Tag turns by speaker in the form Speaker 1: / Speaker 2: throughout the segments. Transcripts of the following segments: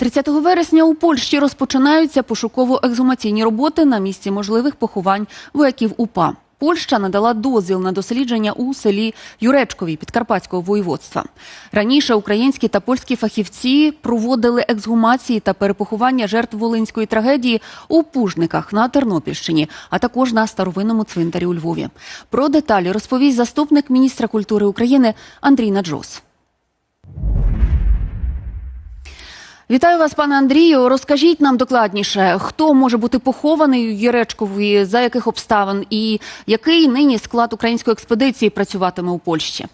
Speaker 1: 30 вересня у Польщі розпочинаються пошуково-екзумаційні роботи на місці можливих поховань вояків УПА. Польща надала дозвіл на дослідження у селі Юречкові Підкарпатського воєводства. Раніше українські та польські фахівці проводили ексгумації та перепоховання жертв волинської трагедії у Пужниках на Тернопільщині, а також на старовинному цвинтарі у Львові. Про деталі розповість заступник міністра культури України Андрій Наджос. Вітаю вас, пане Андрію. Розкажіть нам докладніше, хто може бути похований у Єречкові, за яких обставин, і який нині склад української експедиції працюватиме у Польщі?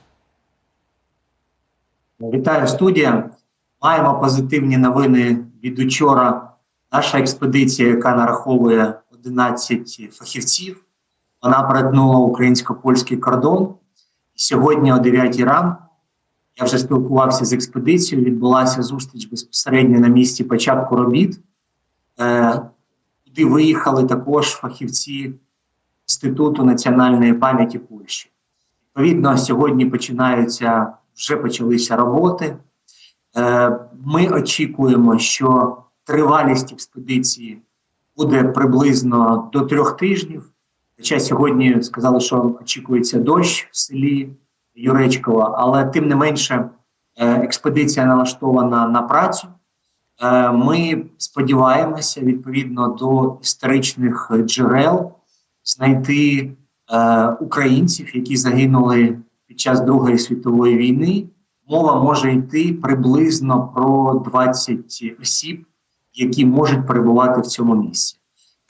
Speaker 2: Вітаю студія. Маємо позитивні новини від учора. Наша експедиція, яка нараховує 11 фахівців, вона перетнула українсько-польський кордон. Сьогодні о 9 ранку я вже спілкувався з експедицією. Відбулася зустріч безпосередньо на місці початку робіт. Е, Туди виїхали також фахівці Інституту національної пам'яті Польщі. Відповідно, сьогодні починаються вже почалися роботи. Е, Ми очікуємо, що тривалість експедиції буде приблизно до трьох тижнів. Хоча сьогодні сказали, що очікується дощ в селі Юречкова, але тим не менше е, експедиція налаштована на працю. Е, Ми сподіваємося відповідно до історичних джерел знайти е, українців, які загинули під час Другої світової війни. Мова може йти приблизно про 20 осіб, які можуть перебувати в цьому місці.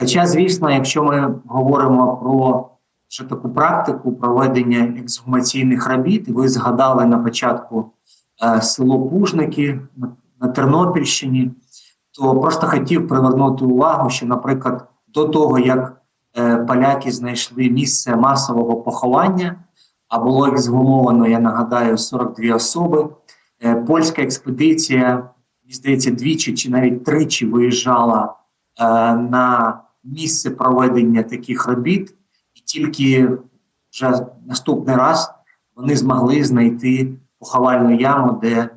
Speaker 2: Хоча, звісно, якщо ми говоримо про вже таку практику проведення ексгумаційних робіт, ви згадали на початку е, село Пужники на, на Тернопільщині, то просто хотів привернути увагу, що, наприклад, до того, як е, поляки знайшли місце масового поховання, а було ексгумовано, я нагадаю, 42 особи. Е, Польська експедиція, мені здається, двічі чи навіть тричі виїжджала е, на місце проведення таких робіт, тільки вже наступний раз вони змогли знайти поховальну яму, де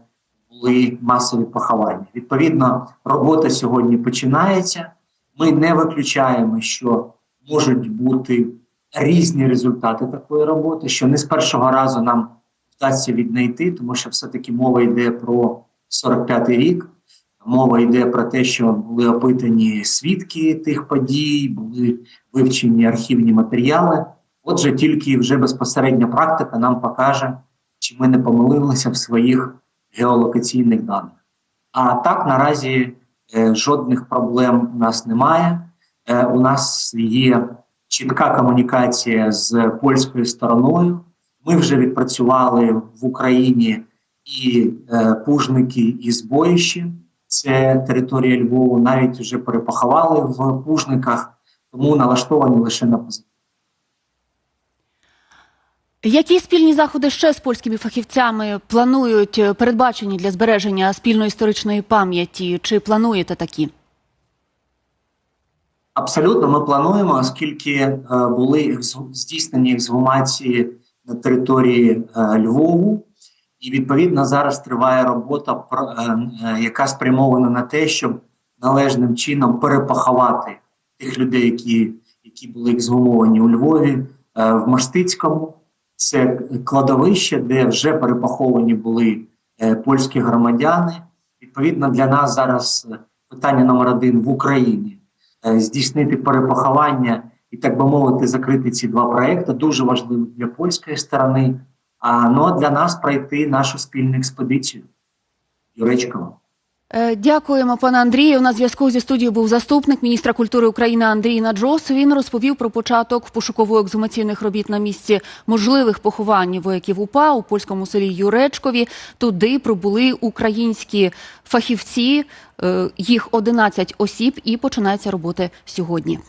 Speaker 2: були масові поховання. Відповідно, робота сьогодні починається. Ми не виключаємо, що можуть бути різні результати такої роботи, що не з першого разу нам вдасться віднайти, тому що все-таки мова йде про 45-й рік. Мова йде про те, що були опитані свідки тих подій, були вивчені архівні матеріали. Отже, тільки вже безпосередня практика нам покаже, чи ми не помилилися в своїх геолокаційних даних. А так наразі е, жодних проблем у нас немає. Е, у нас є чітка комунікація з польською стороною. Ми вже відпрацювали в Україні і е, пужники, і збоїщі. Це територія Львову, навіть вже перепоховали в пужниках, тому налаштовані лише на позитив.
Speaker 1: Які спільні заходи ще з польськими фахівцями планують передбачені для збереження спільної історичної пам'яті? Чи плануєте такі?
Speaker 2: Абсолютно, ми плануємо, оскільки е, були здійснені ексгумації на території е, Львову, і відповідно зараз триває робота, е, е, яка спрямована на те, щоб належним чином перепоховати тих людей, які, які були ексгумовані у Львові, е, в Маштицькому. Це кладовище, де вже перепоховані були польські громадяни. Відповідно, для нас зараз питання номер один в Україні здійснити перепоховання і, так би мовити, закрити ці два проекти дуже важливо для польської сторони. А а для нас пройти нашу спільну експедицію Юречкова.
Speaker 1: Е, Дякуємо, пане Андрію. На зв'язку зі студією був заступник міністра культури України Андрій Наджос. Він розповів про початок пошуково-екзумаційних робіт на місці можливих поховань вояків УПА у польському селі Юречкові. Туди прибули українські фахівці. Е, Їх 11 осіб і починаються роботи сьогодні.